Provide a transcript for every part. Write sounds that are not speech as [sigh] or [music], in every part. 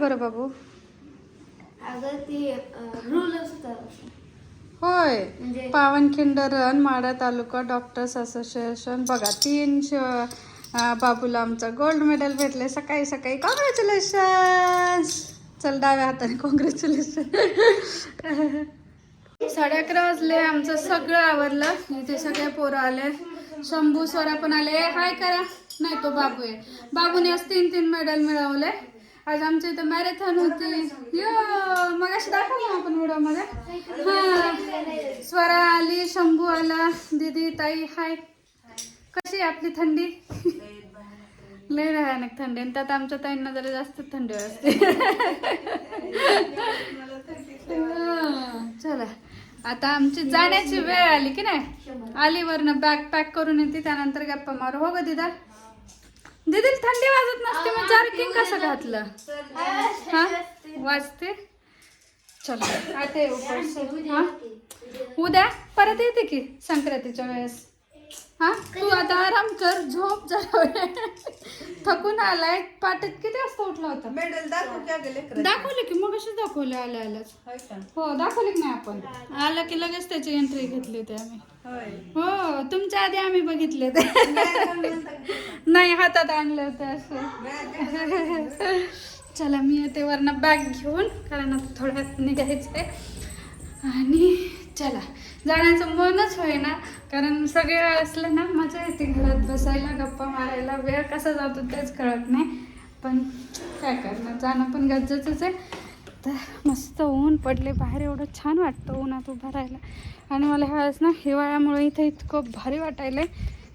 बरं बाबू. अगं ते रूल असतं. होय. म्हणजे पावनखिंड रन माडा तालुका डॉक्टर्स असोसिएशन बघा तीन श बाबूला आमचा गोल्ड मेडल भेटले सकाळी सकाळी कॉंग्रॅच्युलेशन चल डाव्या हाताने कॉंग्रॅच्युलेशन [laughs] साडे अकरा वाजले. आमचं सगळं आवरलं. इथे सगळे पोरं आले. शंभू स्वरा पण आले. हाय करा. नाही तो बाबू आहे. बाबूने आज तीन तीन मेडल मिळवले. आज आमच्या इथं मॅरेथॉन होती. यो मग अशी दाखवलं ना आपण व्हिडिओमध्ये. हां. स्वरा आली शंभू आला दीदी ताई हाय. कशी आहे आपली थंडी? लय भयानक थंडी. आणि त्यात आमच्या ताईंना जरा जास्त थंडी असते चला. आता आमची जाण्याची वेळ आली की नाही? आली वरनं बॅग पॅक करून येते त्यानंतर गप्पा मारू. हो ग दिदा? दीदी थंडी वाजत नसते मग जार्किंग कसं घातलं? हा? वाजते? चला आता. हा उद्या? परत येते की संक्रांतीच्या वेळेस? हा? तू आता आराम कर झोप जरा. थकून आलाय. पाटेत किती वाजता उठला होता? मेडल दाखव क्या गेले दाखवले की मग कशी दाखवले आल्या आल्याच हो दाखवले की नाही आपण? आला की लगेच त्याची एंट्री घेतली होती आम्ही. हो तुमच्या आधी आम्ही बघितले ते. नाही हातात आणले होते असं. चला मी येते वरनं बॅग घेऊन कारण आता थोड्यात निघायचंय. आणि चला जाण्याचं मनच होईना कारण सगळे असलं ना मजा येते घरात बसायला गप्पा मारायला. वेळ कसा जातो तेच कळत नाही. पण काय करणार जाणं पण गरजेचंच आहे. तर मस्त ऊन पडले बाहेर एवढं छान वाटतं उन्हात उभं राहायला. आणि मला ह्यावेळेस ना हिवाळ्यामुळे इथं इतकं भारी वाटायलं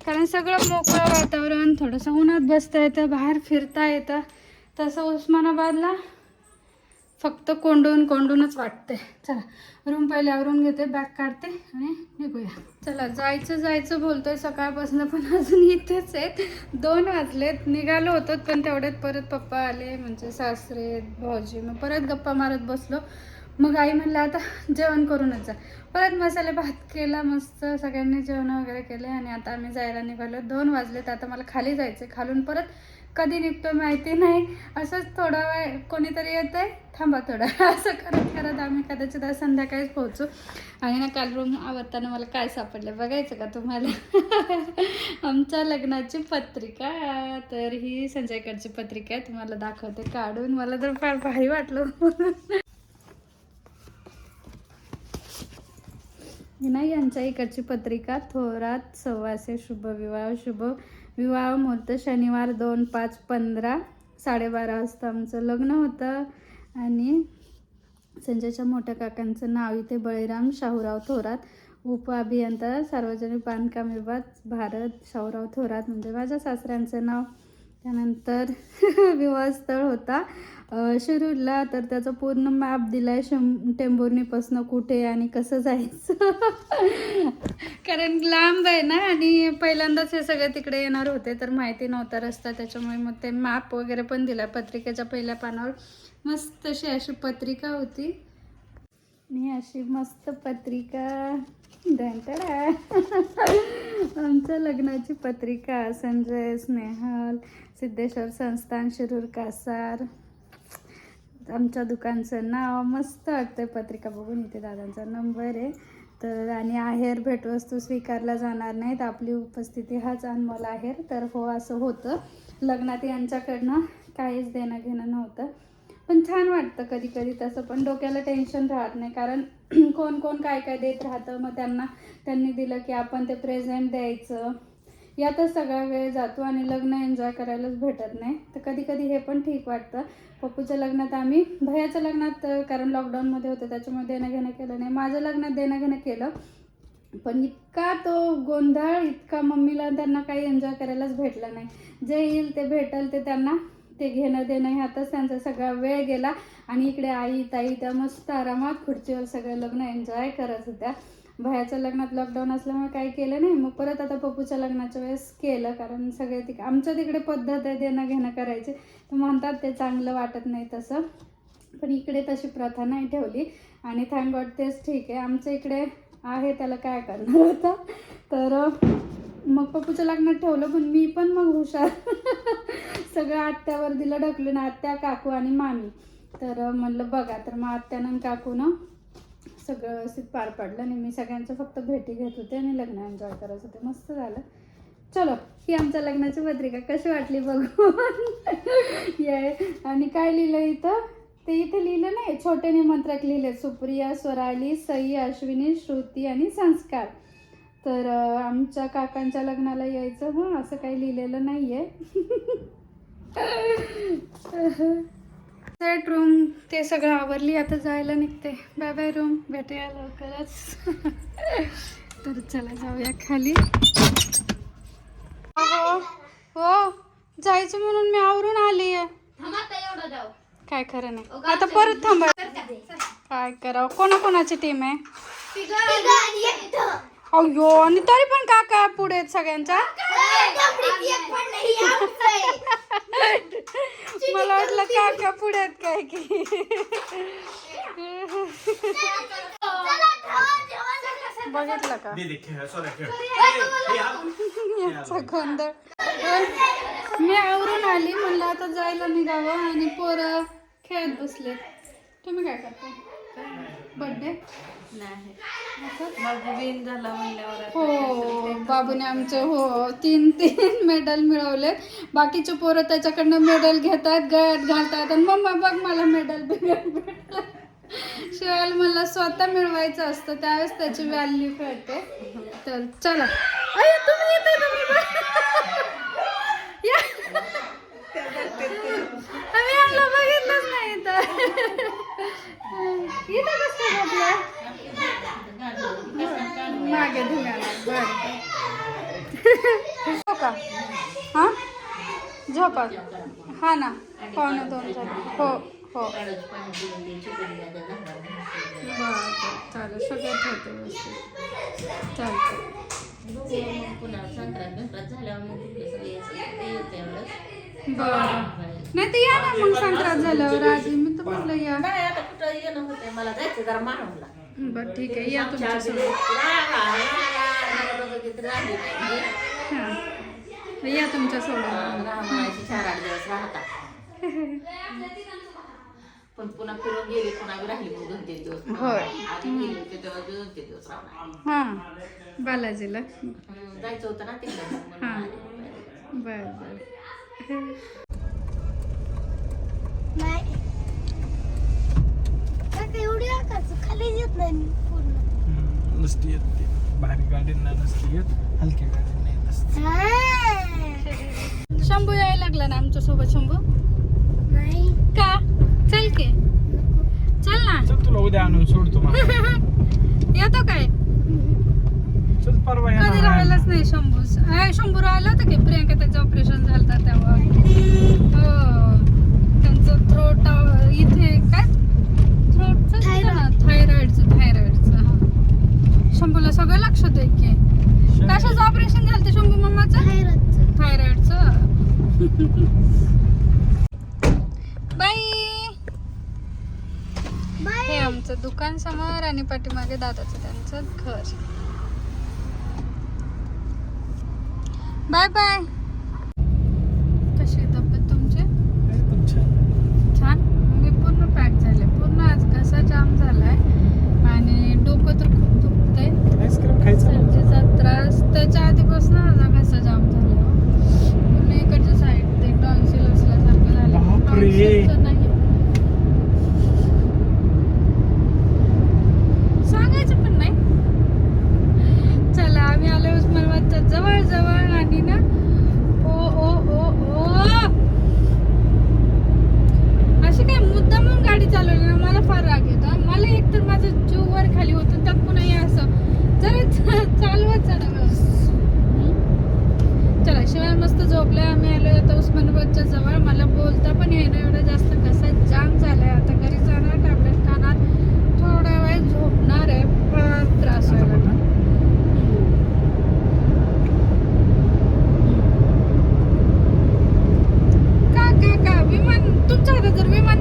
कारण सगळं मोकळं वातावरण थोडंसं उन्हात बसता येतं बाहेर फिरता येतं. तसं उस्मानाबादला फक्त कोंडून कोंडूनच वाटते चला रूम पहिले आवरून घेते बॅग काढते आणि निघूया. चला जायचं जायचं बोलतोय. सकाळपासून पण अजून इथेच आहेत. दोन वाजलेत. निघालो होतो पण तेवढ्यात परत पप्पा आले म्हणजे सासरे भाऊजी. मग परत गप्पा मारत बसलो. मग आई म्हणलं आता जेवण करूनच जा. परत मसाले भात केला मस्त. सगळ्यांनी जेवण वगैरे केले आणि आता आम्ही जायला निघालो. दोन वाजलेत. आता मला खाली जायचं खालून परत कधी निघतो माहिती नाही. असंच थोडा वेळ कोणीतरी येत आहे थांबा थोडा. [laughs] असं करत करत आम्ही कदाचित आज संध्याकाळीच पोहोचू. आणि ना काल रूम आवडताना मला काय सापडलं बघायचं का तुम्हाला? [laughs] आमच्या लग्नाची पत्रिका. तर ही संजयकडची पत्रिका आहे. तुम्हाला दाखवते काढून. मला तर फार भारी वाटलं. [laughs] नाही यांच्या इकडची पत्रिका थोरात सव्वाशे शुभ विवाह शुभ विवाह मुहूर्त शनिवार दोन पाच पंधरा साडेबारा वाजता आमचं लग्न होतं. आणि संजयच्या मोठ्या काकांचं नाव इथे बळीराम शाहूराव थोरात. उप अभियंता सार्वजनिक बांधकाम विभाग भारत शाहूराव थोरात म्हणजे माझ्या सासऱ्यांचं नाव. त्यानंतर [laughs] विवाहस्थळ होता. शिरूरला तर त्याचा पूर्ण मॅप दिलाय शं टेंभुर्णीपासनं कुठे आणि कसं जायचं. [laughs] कारण लांब आहे ना आणि पहिल्यांदाच हे सगळे तिकडे येणार होते तर माहिती नव्हता रस्ता. त्याच्यामुळे मग ते मॅप वगैरे पण दिला पत्रिकेच्या पहिल्या पानावर. मस्त अशी अशी पत्रिका होती. आणि अशी मस्त पत्रिका. दंतडा. [laughs] आमच्या लग्नाची पत्रिका संजय स्नेहल सिद्धेश्वर संस्थान शिरूर कासार. आमच्या दुकानचं नाव मस्त वाटतं पत्रिका बघून. इथे दादांचा नंबर आहे. तर आणि आहेर भेटवस्तू स्वीकारला जाणार नाहीत. आपली उपस्थिती हाच अनमोल आहेर. तर हो असं होतं. लग्नात यांच्याकडनं काहीच देणं घेणं नव्हतं. पण छान वाटतं कधी कधी तसं पण डोक्याला टेन्शन राहत नाही. कारण [clears throat] कोण कोण काय काय देत राहतं. मग त्यांना त्यांनी दिलं की आपण ते प्रेझेंट द्यायचं. यातच सगळा वेळ जातो आणि लग्न एन्जॉय करायलाच भेटत नाही. तर कधी कधी हे पण ठीक वाटतं. पप्पूच्या लग्नात आम्ही भयाच्या लग्नात कारण लॉकडाऊनमध्ये होतं त्याच्यामुळे देणं घेणं केलं नाही. माझ्या लग्नात देणं घेणं केलं. पण इतका तो गोंधळ इतका मम्मीला त्यांना काही एन्जॉय करायलाच भेटलं नाही. जे येईल ते भेटल ते त्यांना ते घेणं देणं ह्यातच त्यांचा सगळा वेळ गेला. आणि इकडे आई ताई त्या मस्त आरामात खुर्चीवर सगळं लग्न एन्जॉय करत होत्या. भयाच्या लग्नात लॉकडाऊन असल्यामुळे काही केलं नाही. मग परत आता पप्पूच्या लग्नाच्या वेळेस केलं कारण सगळे तिक आमच्या तिकडे पद्धत आहे देणं घेणं करायचे. तर म्हणतात ते चांगलं वाटत नाही तसं. पण इकडे तशी प्रथा नाही ठेवली. आणि थँक गॉड तेच ठीक आहे. आमच्या इकडे आहे त्याला काय करणार होता तर मग पप्पूच्या लग्नात ठेवलं पण मी पण मग हुशार. [laughs] सगळं आत्यावर दिलं ढकलून आत्या काकू आणि मामी. तर म्हणलं बघा तर मग आत्यानं काकूनं सगळं व्यवस्थित पार पाडलं आणि मी सगळ्यांच्या फक्त भेटी घेत होते आणि लग्न एन्जॉय करत होते. मस्त झालं. चलो ही आमच्या लग्नाची पत्रिका कशी वाटली बघून [laughs] ये. आणि काय लिहिलं इथं? ते इथे लिहिलं नाही. छोटे निमंत्रक लिहिले सुप्रिया स्वराली सई अश्विनी श्रुती आणि संस्कार. तर आमच्या काकांच्या लग्नाला यायचं हं असं काही लिहिलेलं नाही आहे [laughs] सेट रूम ते सगळं आवरली आता जायला निघते. बाय बाय रूम भेटूया लवकरच. [laughs] तर चला जाऊया खाली. हो हो जायचं म्हणून मी आवरून आली आहे काय खरं नाही. आता परत थांबा. काय करावं? कोणाकोणाची टीम आहे? अयो आणि तरी पण काका पुढे आहेत सगळ्यांच्या [laughs] मला वाटलं काका पुढे आहेत काय की. बघितलं का? खेळ खेळ. याचा गोंधळ. मी आवरून आली म्हणलं आता जायला निघावं आणि पोरं खेळत बसले तुम्ही काय करता? बर्थडे हो बाबूने आमचे हो तीन तीन मेडल मिळवले. बाकीचे पोरं त्याच्याकडनं मेडल घेतात गळ्यात घालतात. आणि मम्मा बघ मला मेडल भेटलं. शिवाय मला स्वतः मिळवायचं असतं त्यावेळेस त्याची व्हॅल्यू कळते. तर चला. अय, तुम्ही. आम्ही इथं कसं आपलं मागे धुण्याला बरं. झोका. हां? झोपा हा ना. पावणे दोन झाले. हो हो. चालेल सगळं ठेवते व्यवस्थित. चालतं बरं नाही तर या ना मग संक्रांत झाल्यावर आधी मी तर म्हटलं या येणं होतंय मला जायचं जरा मानवला बरं ठीक आहे या तुमच्यासोबत हां. या तुमच्यासोबत म्हणायची चार आठ दिवस राहता पण पुन्हा फिरून गेली पुन्हा राहिली मग दोन तीन दिवस. होय. आधी गेली होती तेव्हा दोन तीन दिवस राहणार. हां. बालाजीला. हम्म, जायचं होतं ना तिकडे. म्हणून हां. आले. बरं बरं. एवढी आकाश खाली येत नाही पूर्ण. नसती येत ती. भारी गाडींना नसती येत हलक्या गाडींना येत असते. शंभू यायला लागला ना आमच्यासोबत शंभू? नाही. का? चल की. चल ना. चल तुला उद्या आणून सोडतो मला [laughs] येतो काय? चल परवा कधी राहिलाच नाही शंभू. अय, शंभू राहिला होता की प्रियंका त्याचं ऑपरेशन झालं तेव्हा हो त्यांचं थ्रोट इथे काय थ्रोटचं थायरॉइडचं थायरॉइडचं हा शंभूला सगळं लक्षात आहे की कशाचं ऑपरेशन झालं ते शंभू मम्माचं थायरॉइडचं बाय हे आमचं दुकान समोर आणि पाठीमागे दादाचं त्यांचं घर. बाय बाय कशी तब्येत तुमची? छान. मी पूर्ण पॅक झाले. पूर्ण आज घसा जाम झालाय? आणि डोकं तर खूप दुखतंय. सर्दीचा त्रास. त्याच्या आधीपासून माझा घसा जाम झाला. पूर्ण इकडच्या साईड ते टॉन्सिल असल्यासारखं झालं.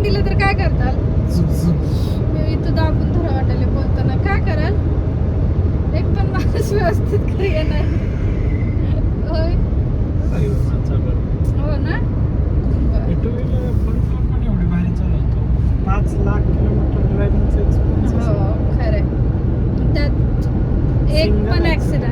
दाबून दिलं तर काय करताल? इथं दाबून धरा वाटायला बोलताना. काय कराल? एक पण माणूस व्यवस्थित घरी येणार होय? हो ना? पाच लाख किलोमीटर ड्रायव्हिंगचं हो खरं त्यात एक पण ऍक्सिडेंट